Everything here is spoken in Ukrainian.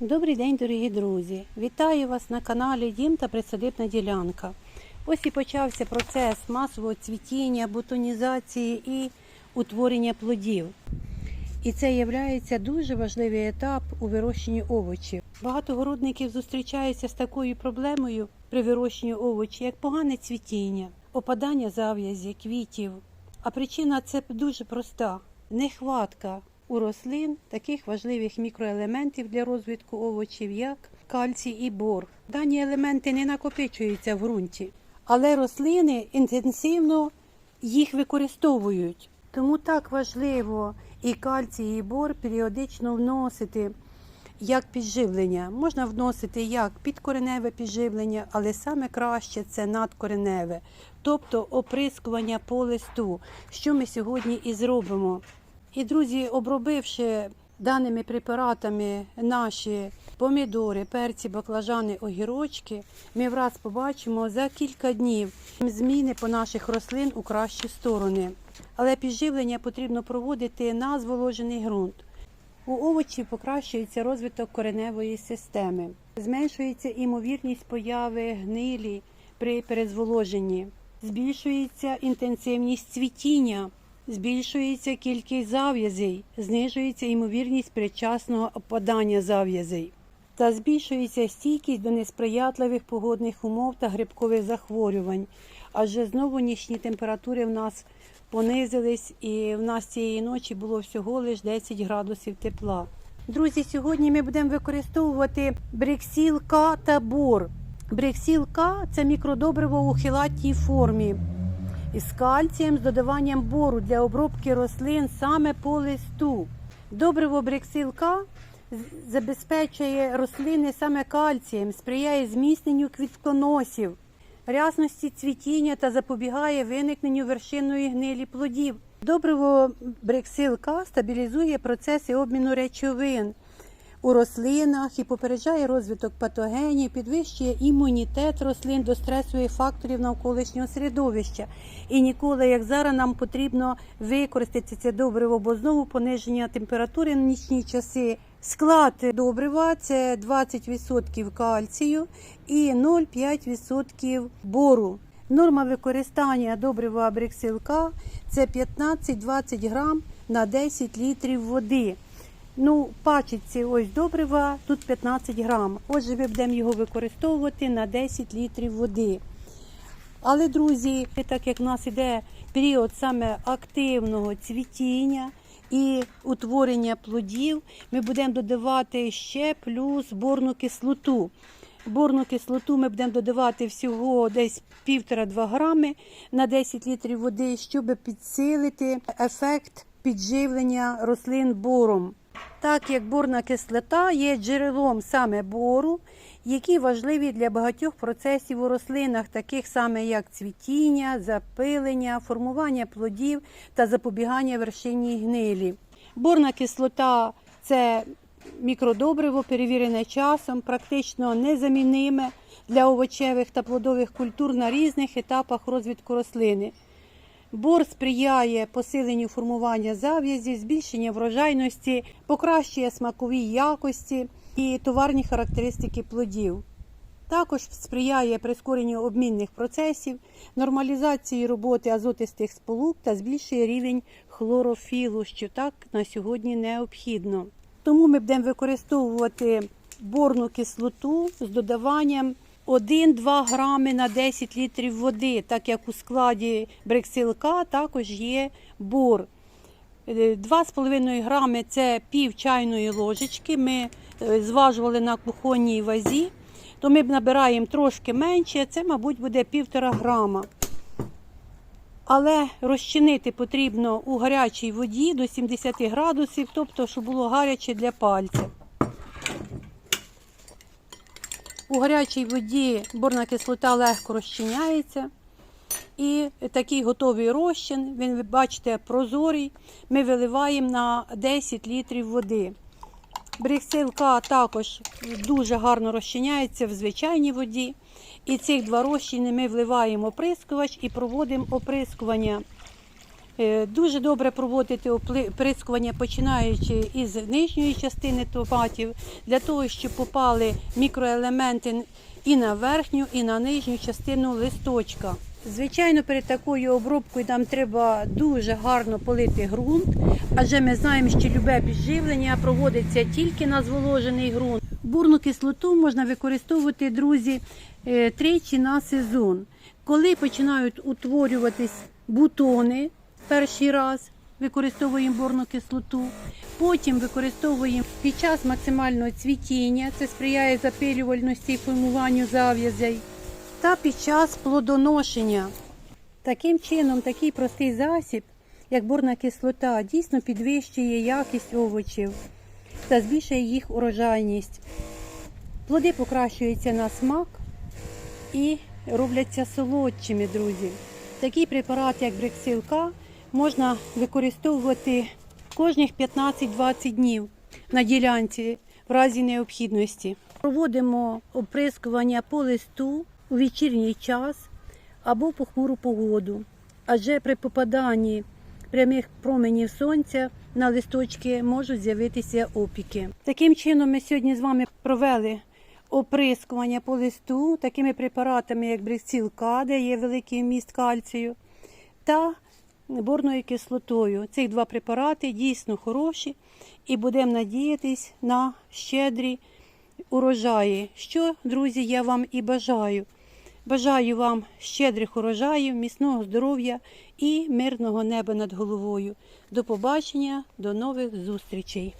Добрий день, дорогі друзі! Вітаю вас на каналі Дім та Присадибна ділянка. Ось і почався процес масового цвітіння, бутонізації і утворення плодів. І це є дуже важливий етап у вирощенні овочів. Багато городників зустрічаються з такою проблемою при вирощенні овочів, як погане цвітіння, опадання зав'язі, квітів. А причина це дуже проста: нехватка у рослин таких важливих мікроелементів для розвитку овочів, як кальцій і бор. Дані елементи не накопичуються в ґрунті, але рослини інтенсивно їх використовують. Тому так важливо і кальцій, і бор періодично вносити як підживлення. Можна вносити як підкореневе підживлення, але саме краще це надкореневе, тобто оприскування по листу, що ми сьогодні і зробимо. І, друзі, обробивши даними препаратами наші помідори, перці, баклажани, огірочки, ми враз побачимо за кілька днів зміни по наших рослин у кращі сторони. Але підживлення потрібно проводити на зволожений ґрунт. У овочів покращується розвиток кореневої системи, зменшується імовірність появи гнилі при перезволоженні, збільшується інтенсивність цвітіння. Збільшується кількість зав'язей, знижується ймовірність предчасного опадання зав'язей та збільшується стійкість до несприятливих погодних умов та грибкових захворювань. Адже знову нічні температури в нас понизились, і в нас цієї ночі було всього лише 10 градусів тепла. Друзі, сьогодні ми будемо використовувати бриксіл К та бор. Бриксіл К – це мікродобриво у хилатій формі із кальцієм з додаванням бору для обробки рослин саме по листу. Добриво бриксилка забезпечує рослини саме кальцієм, сприяє зміцненню квітконосів, рясності цвітіння та запобігає виникненню вершинної гнилі плодів. Добриво бриксилка стабілізує процеси обміну речовин у рослинах і попереджає розвиток патогенів, підвищує імунітет рослин до стресових факторів навколишнього середовища. І ніколи, як зараз, нам потрібно використати це добриво, бо знову пониження температури на нічні часи. Склад добрива це 20% кальцію і 0,5% бору. Норма використання добрива бриксилка це 15-20 грам на 10 літрів води. Ну, пачці ось добрива, тут 15 грам. Отже, ми будемо його використовувати на 10 літрів води. Але, друзі, так як в нас іде період саме активного цвітіння і утворення плодів, ми будемо додавати ще плюс борну кислоту. Борну кислоту ми будемо додавати всього десь 1,5-2 грами на 10 літрів води, щоб підсилити ефект підживлення рослин бором так як борна кислота є джерелом саме бору, які важливі для багатьох процесів у рослинах, таких саме як цвітіння, запилення, формування плодів та запобігання вершинній гнилі. Борна кислота це мікродобриво, перевірене часом, практично незаміниме для овочевих та плодових культур на різних етапах розвитку рослини. Бор сприяє посиленню формування зав'язі, збільшення врожайності, покращує смакові якості і товарні характеристики плодів. Також сприяє прискоренню обмінних процесів, нормалізації роботи азотистих сполук та збільшує рівень хлорофілу, що так на сьогодні необхідно. Тому ми будемо використовувати борну кислоту з додаванням 1-2 грами на 10 літрів води, так як у складі брексилка також є бор. 2,5 грами це пів чайної ложечки. Ми е, зважували на кухонній вазі, то ми набираємо трошки менше, це, мабуть, буде 1,5 грама. Але розчинити потрібно у гарячій воді до 70 градусів, тобто, щоб було гаряче для пальця. У гарячій воді борна кислота легко розчиняється. І такий готовий розчин, він, ви бачите, прозорий. Ми виливаємо на 10 літрів води. Бриксилка також дуже гарно розчиняється в звичайній воді. І цих два розчини ми вливаємо оприскувач і проводимо оприскування Дуже добре проводити оприскування, починаючи із нижньої частини томатів, для того, щоб попали мікроелементи і на верхню, і на нижню частину листочка. Звичайно, перед такою обробкою нам треба дуже гарно полити ґрунт, адже ми знаємо, що любе підживлення проводиться тільки на зволожений ґрунт. Бурну кислоту можна використовувати, друзі, е, тричі на сезон. Коли починають утворюватись бутони перший раз, використовуємо борну кислоту. Потім використовуємо під час максимального цвітіння, це сприяє запилювальності і формуванню зав'язей, та під час плодоношення. Таким чином, такий простий засіб, як борна кислота, дійсно підвищує якість овочів та збільшує їх урожайність. Плоди покращуються на смак і робляться солодшими, друзі. Такий препарат, як брексилка, можна використовувати кожних 15-20 днів на ділянці в разі необхідності. Проводимо оприскування по листу у вечірній час або по хмуру погоду, адже при попаданні прямих променів сонця на листочки можуть з'явитися опіки. Таким чином, ми сьогодні з вами провели оприскування по листу такими препаратами, як брексілка, де є великий вміст кальцію, та борною кислотою. Цих два препарати дійсно хороші і будемо надіятись на щедрі урожаї. Що, друзі, я вам і бажаю. Бажаю вам щедрих урожаїв, міцного здоров'я і мирного неба над головою. До побачення, до нових зустрічей!